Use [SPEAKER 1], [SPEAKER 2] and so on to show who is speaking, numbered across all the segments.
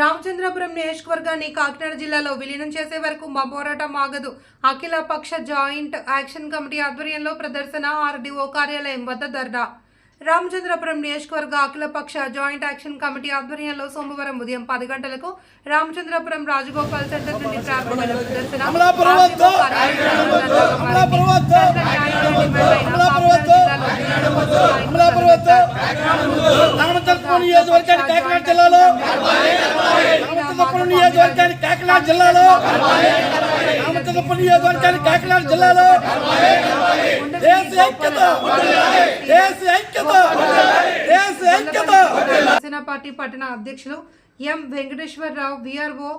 [SPEAKER 1] రామచంద్రపురం నియోజకవర్గాన్ని కాకినాడ జిల్లాలో విలీనం చేసే వరకు మా పోరాటం ఆగదు. అఖిల పక్ష జాయింట్ యాక్షన్ కమిటీ ఆధ్వర్యంలో ప్రదర్శన ఆర్డీఓ కార్యాలయం వద్ద ధర్నా. రామచంద్రపురం నియోజకవర్గ అఖిలపక్ష జాయింట్ యాక్షన్ కమిటీ ఆధ్వర్యంలో సోమవారం ఉదయం పది గంటలకు రామచంద్రపురం రాజగోపాల్ సెంటర్ నుండి ప్రారంభమైన ప్రదర్శన
[SPEAKER 2] అమలాపురం వద్దు! అమలాపురం వద్దు! అమలాపురం వద్దు! రామచంద్రపురం నియోజకవర్గానికి కాకినాడ జిల్లాలో రామచంద్రపురం నియోజకవర్గానికి కాకినాడ జిల్లాలో రామచంద్రపురం నియోజకవర్గానికి కాకినాడ జిల్లాలో దేశ ఐక్యత దేశ ఐక్యత దేశ ఐక్యత.
[SPEAKER 1] జనసేన పార్టీ పట్టణ అధ్యక్షులు ఎం వెంకటేశ్వరరావు విఆర్ఓ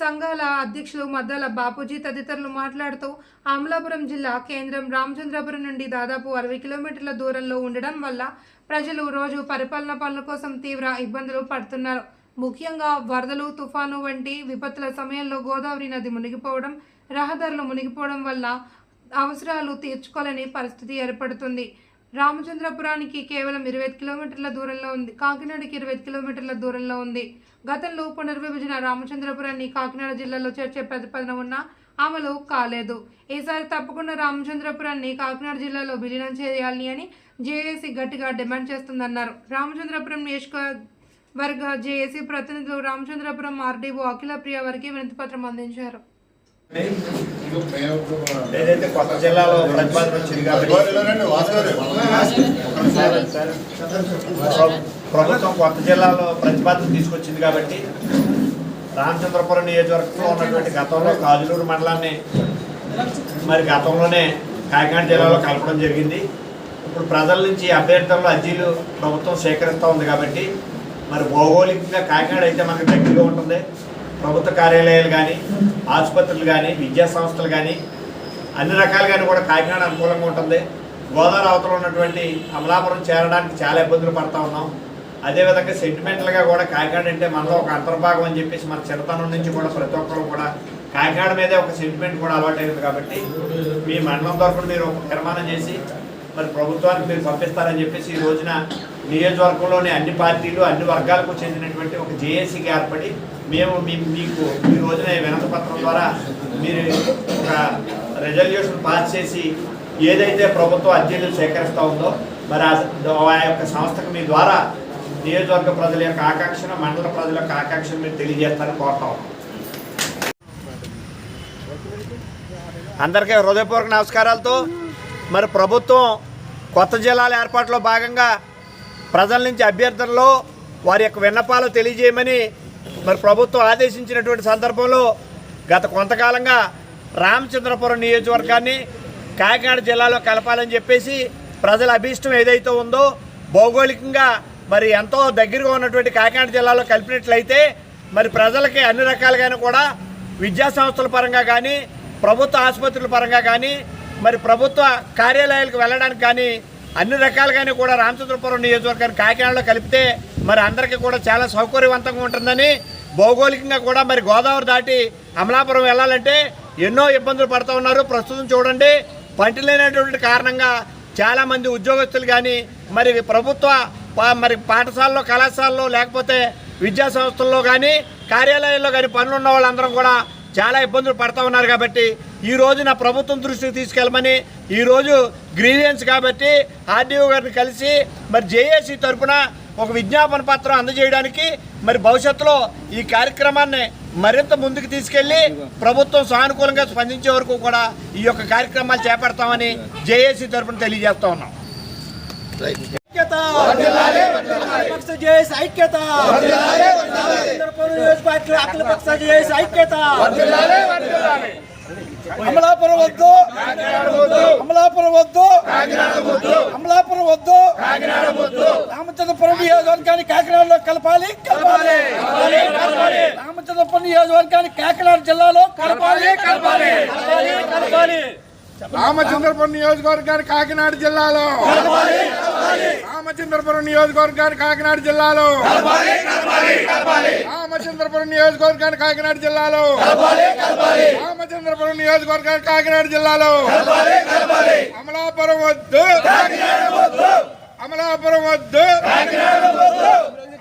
[SPEAKER 1] సంఘాల అధ్యక్షులు మద్దాల బాపూజీ తదితరులు మాట్లాడుతూ అమలాపురం జిల్లా కేంద్రం రామచంద్రపురం నుండి దాదాపు అరవై కిలోమీటర్ల దూరంలో ఉండడం వల్ల ప్రజలు రోజు పరిపాలన పనుల కోసం తీవ్ర ఇబ్బందులు పడుతున్నారు. ముఖ్యంగా వరదలు తుఫాను వంటి విపత్తుల సమయంలో గోదావరి నది మునిగిపోవడం రహదారులు మునిగిపోవడం వల్ల అవసరాలు తీర్చుకోలేని పరిస్థితి ఏర్పడుతుంది. రామచంద్రపురానికి కేవలం ఇరవై ఐదు కిలోమీటర్ల దూరంలో ఉంది. కాకినాడకి ఇరవై ఐదు కిలోమీటర్ల దూరంలో ఉంది. గతంలో పునర్విభజన రామచంద్రపురాన్ని కాకినాడ జిల్లాలో చేర్చే ప్రతిపాదన ఉన్నా అమలు కాలేదు. ఈసారి తప్పకుండా రామచంద్రపురాన్ని కాకినాడ జిల్లాలో విలీనం చేయాలి అని జేఏసీ గట్టిగా డిమాండ్ చేస్తుందన్నారు. రామచంద్రపురం నియోజకవర్గ జేఏసీ ప్రతినిధులు రామచంద్రపురం ఆర్డీఓ అఖిల ప్రియ వారికి వినతిపత్రం అందించారు.
[SPEAKER 3] ఏదైతే కొత్త జిల్లాలో ప్రతిపాదన వచ్చింది కాబట్టి. ప్రభుత్వం కొత్త జిల్లాలో ప్రతిపాదన తీసుకొచ్చింది కాబట్టి రామచంద్రపురం నియోజకవర్గంలో ఉన్నటువంటి గతంలో కాజులూరు మండలాన్ని మరి గతంలోనే కాకినాడ జిల్లాలో కలపడం జరిగింది. ఇప్పుడు ప్రజల నుంచి అభ్యర్థుల అర్జీలు ప్రభుత్వం సేకరిస్తూ ఉంది కాబట్టి మరి భౌగోళికంగా కాకినాడ అయితే మనకు దగ్గరగా ఉంటుంది. ప్రభుత్వ కార్యాలయాలు కానీ ఆసుపత్రులు కానీ విద్యా సంస్థలు కానీ అన్ని రకాలుగానే కూడా కాకినాడ అనుకూలంగా ఉంటుంది. గోదావరి అవతల ఉన్నటువంటి అమలాపురం చేరడానికి చాలా ఇబ్బందులు పడతా ఉన్నాం. అదేవిధంగా సెంటిమెంటల్గా కూడా కాకినాడ అంటే మనలో ఒక అంతర్భాగం అని చెప్పేసి మన చిరతనం నుంచి కూడా ప్రతి ఒక్కరు కూడా కాకినాడ మీదే ఒక సెంటిమెంట్ కూడా అలవాటైంది కాబట్టి మీ మండలం తరఫున మీరు ఒక తీర్మానం చేసి మరి ప్రభుత్వానికి మీరు పంపిస్తారని చెప్పేసి ఈ రోజున నియోజకవర్గంలోని అన్ని పార్టీలు అన్ని వర్గాలకు చెందినటువంటి ఒక జేఏసీకి ఏర్పడి మేము మీ- మీకు ఈ రోజున ఈ వినతి పత్రం ద్వారా మీరు ఒక రెజల్యూషన్ పాస్ చేసి ఏదైతే ప్రభుత్వం అధ్యయనం సేకరిస్తూ ఉందో మరి ఆ యొక్క సంస్థకు మీ ద్వారా నియోజకవర్గ ప్రజల యొక్క ఆకాంక్షను మండల ప్రజల యొక్క ఆకాంక్షను మీరు తెలియజేస్తారని కోరుతా ఉన్నాం. అందరికీ హృదయపూర్వక నమస్కారాలతో మరి ప్రభుత్వం కొత్త జిల్లాల ఏర్పాటులో భాగంగా ప్రజల నుంచి అభ్యర్థనలో వారి యొక్క విన్నపాలు తెలియజేయమని మరి ప్రభుత్వం ఆదేశించినటువంటి సందర్భంలో గత కొంతకాలంగా రామచంద్రపురం నియోజకవర్గాన్ని కాకినాడ జిల్లాలో కలపాలని చెప్పేసి ప్రజల అభీష్టం ఏదైతే ఉందో భౌగోళికంగా మరి ఎంతో దగ్గరగా ఉన్నటువంటి కాకినాడ జిల్లాలో కలిపినట్లయితే మరి ప్రజలకి అన్ని రకాలుగాను కూడా విద్యా సంస్థల పరంగా కానీ ప్రభుత్వ ఆసుపత్రుల పరంగా కానీ మరి ప్రభుత్వ కార్యాలయాలకు వెళ్ళడానికి కానీ అన్ని రకాలుగానే కూడా రామచంద్రపురం నియోజకవర్గాన్ని కాకినాడలో కలిపితే మరి అందరికీ కూడా చాలా సౌకర్యవంతంగా ఉంటుందని భౌగోళికంగా కూడా మరి గోదావరి దాటి అమలాపురం వెళ్ళాలంటే ఎన్నో ఇబ్బందులు పడుతూ ఉన్నారు. ప్రస్తుతం చూడండి పంట లేనటువంటి కారణంగా చాలామంది ఉద్యోగస్తులు కానీ మరి ప్రభుత్వ పా- మరి పాఠశాలలో కళాశాలలో లేకపోతే విద్యా సంస్థల్లో కానీ కార్యాలయాల్లో కానీ పనులు ఉన్న వాళ్ళందరం కూడా చాలా ఇబ్బందులు పడతా ఉన్నారు కాబట్టి ఈ రోజు నా ప్రభుత్వం దృష్టికి తీసుకెళ్ళమని ఈ రోజు గ్రీవియన్స్ కాబట్టి ఆర్డీఓ గారిని కలిసి మరి జేఏసీ తరపున ఒక విజ్ఞాపన పత్రం అందజేయడానికి మరి భవిష్యత్తులో ఈ కార్యక్రమాన్ని మరింత ముందుకు తీసుకెళ్ళి ప్రభుత్వం సానుకూలంగా స్పందించే వరకు కూడా ఈ యొక్క కార్యక్రమాలు చేపడతామని జేఏసీ తరపున తెలియజేస్తా ఉన్నాం.
[SPEAKER 2] ఐక్యత పక్ష జేఎస్ ఐక్యత. చంద్రపురం నియోజకవర్గ అఖిల పక్ష జేఎస్ ఐక్యత. అమలాపురం వద్దు. అమలాపురం వద్దు. అమలాపురం వద్దు. రామచంద్రపురం నియోజకవర్గాన్ని కాకినాడలో కలపాలి కలపాలి. రామచంద్రపురం నియోజకవర్గాన్ని కాకినాడ జిల్లాలో కలపాలి కలపాలి కలపాలి కలపాలి.
[SPEAKER 4] రామచంద్రపురం నియోజకవర్గానికి కాకినాడ జిల్లాలో. రామచంద్రపురం నియోజకవర్గానికి కాకినాడ జిల్లాలో. రామచంద్రపురం నియోజకవర్గానికి కాకినాడ జిల్లాలో. రామచంద్రపురం నియోజకవర్గానికి కాకినాడ జిల్లాలో. అమలాపురం వద్దు. అమలాపురం వద్దు.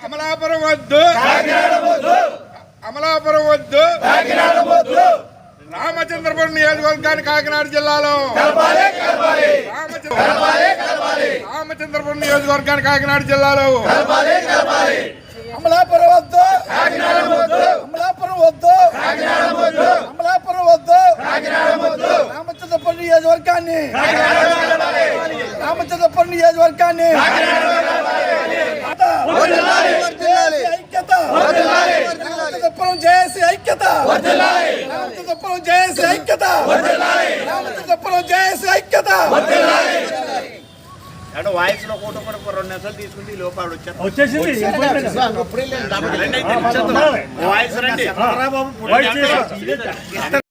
[SPEAKER 4] అమలాపురం వద్దు. నియోజకవర్గాన్ని కాకినాడ జిల్లాలో రామచంద్ర- రామచంద్రపురం నియోజకవర్గాన్ని కాకినాడ జిల్లాలో
[SPEAKER 2] అమలాపురం వద్దు. అమలాపురం వద్దు. అమలాపురం వద్దు. రామచంద్రపురం నియోజకవర్గాన్ని. రామచంద్రపురం నియోజకవర్గాన్ని. ఐక్యత. రామచంద్రపురం జేసి ఐక్యత. రామచంద్రపురం జేసి రామచంద్రపురం జేసి ఐక్యత.
[SPEAKER 3] అంటే వాయిస్లో కూట కూడా రెండు నిమిషాలు తీసుకుంటే ఈ లోపు ఆవిడ వచ్చారు
[SPEAKER 5] వచ్చేసింది.
[SPEAKER 3] వాయిస్ రండి.